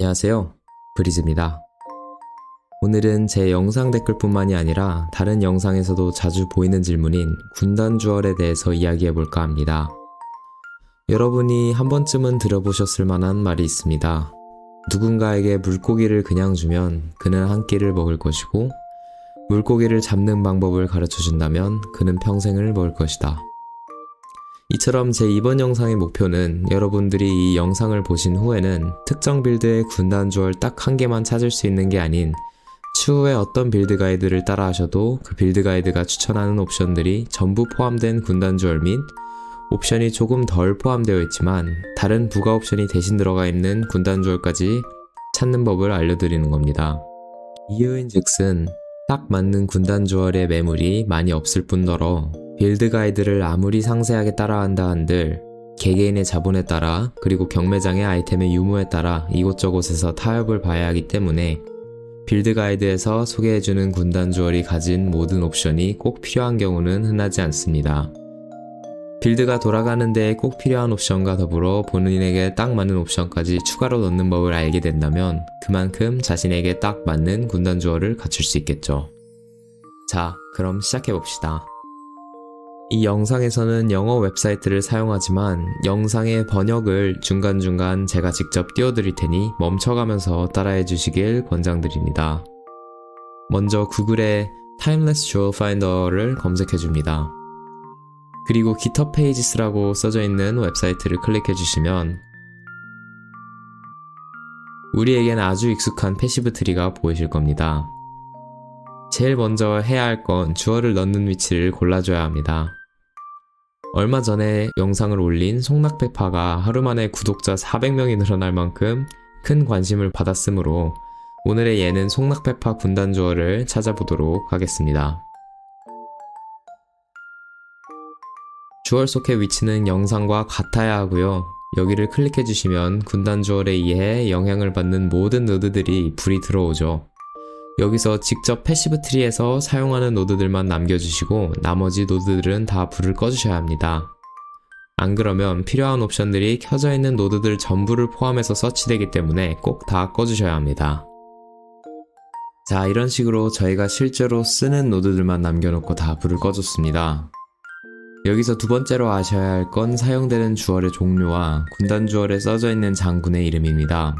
안녕하세요. 브리즈입니다. 오늘은 제 영상 댓글뿐만이 아니라 다른 영상에서도 자주 보이는 질문인 군단 주얼에 대해서 이야기해 볼까 합니다. 여러분이 한 번쯤은 들어보셨을 만한 말이 있습니다. 누군가에게 물고기를 그냥 주면 그는 한 끼를 먹을 것이고 물고기를 잡는 방법을 가르쳐 준다면 그는 평생을 먹을 것이다. 이처럼 제 이번 영상의 목표는 여러분들이 이 영상을 보신 후에는 특정 빌드의 군단 주얼 딱 한 개만 찾을 수 있는 게 아닌 추후에 어떤 빌드 가이드를 따라 하셔도 그 빌드 가이드가 추천하는 옵션들이 전부 포함된 군단 주얼 및 옵션이 조금 덜 포함되어 있지만 다른 부가 옵션이 대신 들어가 있는 군단 주얼까지 찾는 법을 알려드리는 겁니다. 이유인 즉슨 딱 맞는 군단 주얼의 매물이 많이 없을 뿐더러 빌드 가이드를 아무리 상세하게 따라한다 한들 개개인의 자본에 따라 그리고 경매장의 아이템의 유무에 따라 이곳저곳에서 타협을 봐야 하기 때문에 빌드 가이드에서 소개해주는 군단 주얼이 가진 모든 옵션이 꼭 필요한 경우는 흔하지 않습니다. 빌드가 돌아가는 데에 꼭 필요한 옵션과 더불어 본인에게 딱 맞는 옵션까지 추가로 넣는 법을 알게 된다면 그만큼 자신에게 딱 맞는 군단 주얼을 갖출 수 있겠죠. 자, 그럼 시작해 봅시다. 이 영상에서는 영어 웹사이트를 사용하지만 영상의 번역을 중간중간 제가 직접 띄워드릴 테니 멈춰가면서 따라해 주시길 권장드립니다. 먼저 구글에 Timeless Jewel Finder를 검색해 줍니다. 그리고 GitHub Pages라고 써져 있는 웹사이트를 클릭해 주시면 우리에겐 아주 익숙한 패시브 트리가 보이실 겁니다. 제일 먼저 해야 할 건 주어를 넣는 위치를 골라줘야 합니다. 얼마 전에 영상을 올린 송락페파가 하루 만에 구독자 400명이 늘어날 만큼 큰 관심을 받았으므로 오늘의 예는 송락페파 군단 주어를 찾아보도록 하겠습니다. 주얼 속의 위치는 영상과 같아야 하고요. 여기를 클릭해 주시면 군단 주얼에 의해 영향을 받는 모든 노드들이 불이 들어오죠. 여기서 직접 패시브 트리에서 사용하는 노드들만 남겨주시고 나머지 노드들은 다 불을 꺼주셔야 합니다. 안 그러면 필요한 옵션들이 켜져 있는 노드들 전부를 포함해서 서치되기 때문에 꼭 다 꺼주셔야 합니다. 자, 이런 식으로 저희가 실제로 쓰는 노드들만 남겨놓고 다 불을 꺼줬습니다. 여기서 두 번째로 아셔야 할 건 사용되는 주얼의 종류와 군단 주얼에 써져 있는 장군의 이름입니다.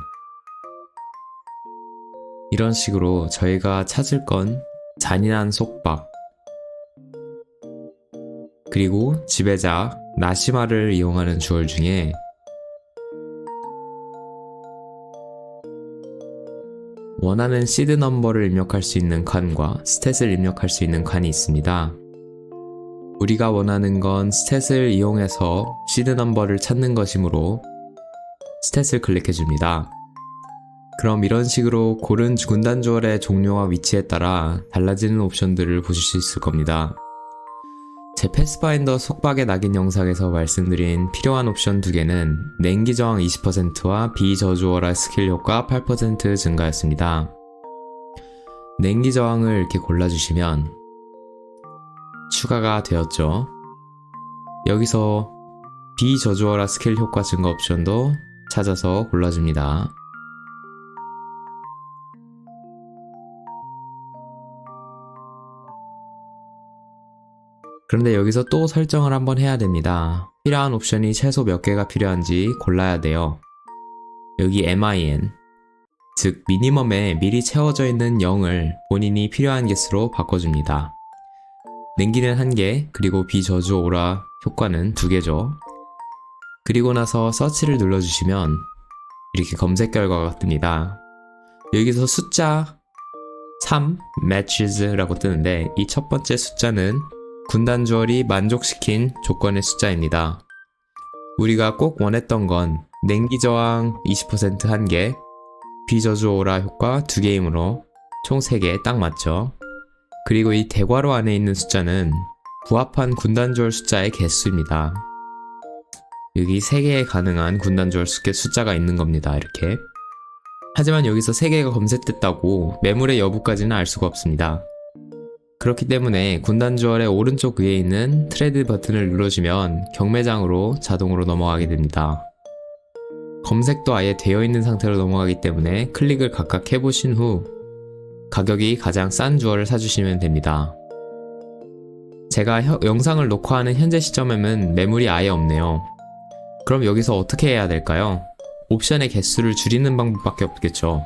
이런 식으로 저희가 찾을 건 잔인한 속박, 그리고 지배자, 나시마를 이용하는 주얼 중에 원하는 시드 넘버를 입력할 수 있는 칸과 스탯을 입력할 수 있는 칸이 있습니다. 우리가 원하는 건 스탯을 이용해서 시드 넘버를 찾는 것이므로 스탯을 클릭해 줍니다. 그럼 이런 식으로 고른 군단 주얼의 종류와 위치에 따라 달라지는 옵션들을 보실 수 있을 겁니다. 제 패스파인더 속박의 낙인 영상에서 말씀드린 필요한 옵션 두 개는 냉기 저항 20%와 비저주어라 스킬 효과 8% 증가였습니다. 냉기 저항을 이렇게 골라주시면 추가가 되었죠. 여기서 비저주어라 스킬 효과 증가 옵션도 찾아서 골라줍니다. 그런데 여기서 또 설정을 한번 해야 됩니다. 필요한 옵션이 최소 몇 개가 필요한지 골라야 돼요. 여기 min, 즉 미니멈에 미리 채워져 있는 0을 본인이 필요한 개수로 바꿔줍니다. 냉기는 1개, 그리고 비저주 오라 효과는 2개죠. 그리고 나서 서치를 눌러주시면 이렇게 검색 결과가 뜹니다. 여기서 숫자 3 matches라고 뜨는데 이 첫 번째 숫자는 군단 주얼이 만족시킨 조건의 숫자입니다. 우리가 꼭 원했던 건 냉기 저항 20% 1개, 비저주 오라 효과 2개이므로 총 3개 딱 맞죠? 그리고 이 대괄호 안에 있는 숫자는 부합한 군단 주얼 숫자의 개수입니다. 여기 3개의 가능한 군단 주얼 숫자가 있는 겁니다. 이렇게. 하지만 여기서 3개가 검색됐다고 매물의 여부까지는 알 수가 없습니다. 그렇기 때문에 군단 주얼의 오른쪽 위에 있는 트레드 버튼을 눌러주면 경매장으로 자동으로 넘어가게 됩니다. 검색도 아예 되어 있는 상태로 넘어가기 때문에 클릭을 각각 해보신 후 가격이 가장 싼 주어를 사주시면 됩니다. 제가 혀- 영상을 녹화하는 현재 시점에는 매물이 아예 없네요. 그럼 여기서 어떻게 해야 될까요? 옵션의 개수를 줄이는 방법밖에 없겠죠.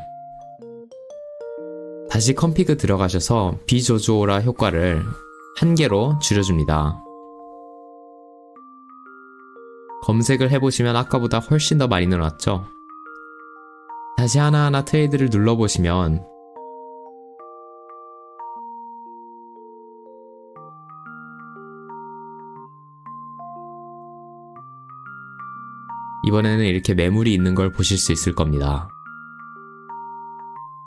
다시 컴피그 들어가셔서 비조조라 효과를 한 개로 줄여줍니다. 검색을 해보시면 아까보다 훨씬 더 많이 늘어났죠? 다시 하나하나 트레이드를 눌러보시면 이번에는 이렇게 매물이 있는 걸 보실 수 있을 겁니다.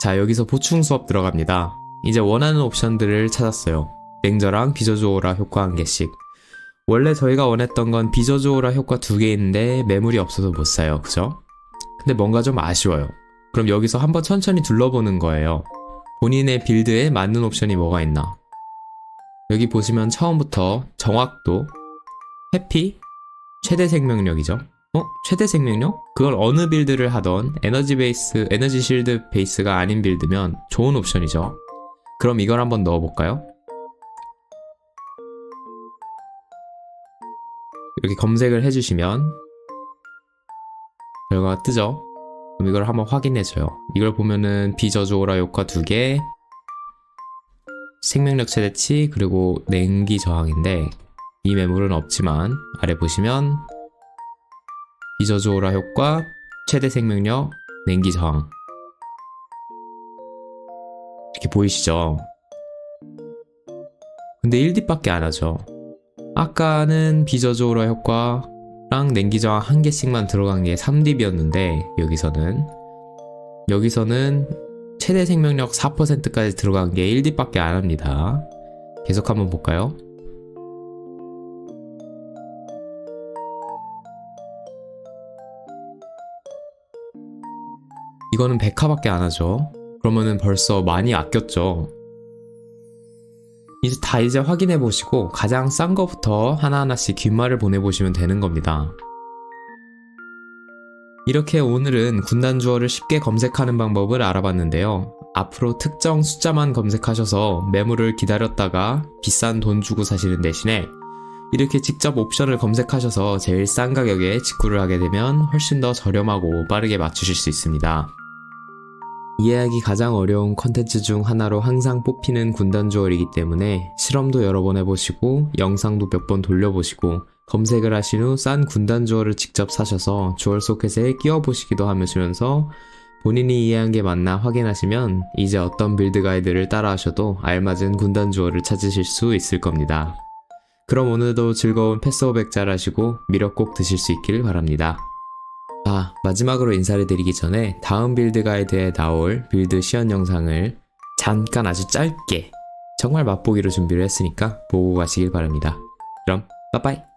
자, 여기서 보충 수업 들어갑니다. 이제 원하는 옵션들을 찾았어요. 냉저랑 비저조오라 효과 한 개씩. 원래 저희가 원했던 건 비저조오라 효과 두 개인데 매물이 없어서 못 사요. 그죠? 근데 뭔가 좀 아쉬워요. 그럼 여기서 한번 천천히 둘러보는 거예요. 본인의 빌드에 맞는 옵션이 뭐가 있나. 여기 보시면 처음부터 정확도, 해피, 최대 생명력이죠. 어? 최대 생명력? 그걸 어느 빌드를 하던 에너지 베이스, 에너지 실드 베이스가 아닌 빌드면 좋은 옵션이죠. 그럼 이걸 한번 넣어볼까요? 이렇게 검색을 해주시면 결과가 뜨죠? 그럼 이걸 한번 확인해줘요. 이걸 보면은 비저조라 효과 두 개, 생명력 최대치, 그리고 냉기 저항인데 이 매물은 없지만 아래 보시면 비저조라 효과, 최대 생명력, 냉기 저항 이렇게 보이시죠? 근데 1딥밖에 안 하죠. 아까는 비저조라 효과랑 냉기 저항 한 개씩만 들어간 게 3딥이었는데 여기서는 여기서는 최대 생명력 4%까지 들어간 게 1딥밖에 안 합니다. 계속 한번 볼까요? 이거는 100화밖에 안 하죠. 그러면은 벌써 많이 아꼈죠. 이제 다 이제 확인해 보시고 가장 싼 거부터 하나하나씩 귓말을 보내보시면 되는 겁니다. 이렇게 오늘은 군단 주어를 쉽게 검색하는 방법을 알아봤는데요. 앞으로 특정 숫자만 검색하셔서 매물을 기다렸다가 비싼 돈 주고 사시는 대신에 이렇게 직접 옵션을 검색하셔서 제일 싼 가격에 직구를 하게 되면 훨씬 더 저렴하고 빠르게 맞추실 수 있습니다. 이해하기 가장 어려운 컨텐츠 중 하나로 항상 뽑히는 군단 주얼이기 때문에 실험도 여러 번 해보시고 영상도 몇 번 돌려보시고 검색을 하신 후 싼 군단 주얼을 직접 사셔서 주얼 소켓에 끼워 보시기도 하면서 본인이 이해한 게 맞나 확인하시면 이제 어떤 빌드 가이드를 따라 하셔도 알맞은 군단 주얼을 찾으실 수 있을 겁니다. 그럼 오늘도 즐거운 패스오백 잘 하시고 미력 꼭 드실 수 있길 바랍니다. 아, 마지막으로 인사를 드리기 전에 다음 빌드 가이드에 나올 빌드 시연 영상을 잠깐 아주 짧게 정말 맛보기로 준비를 했으니까 보고 가시길 바랍니다. 그럼 빠빠이!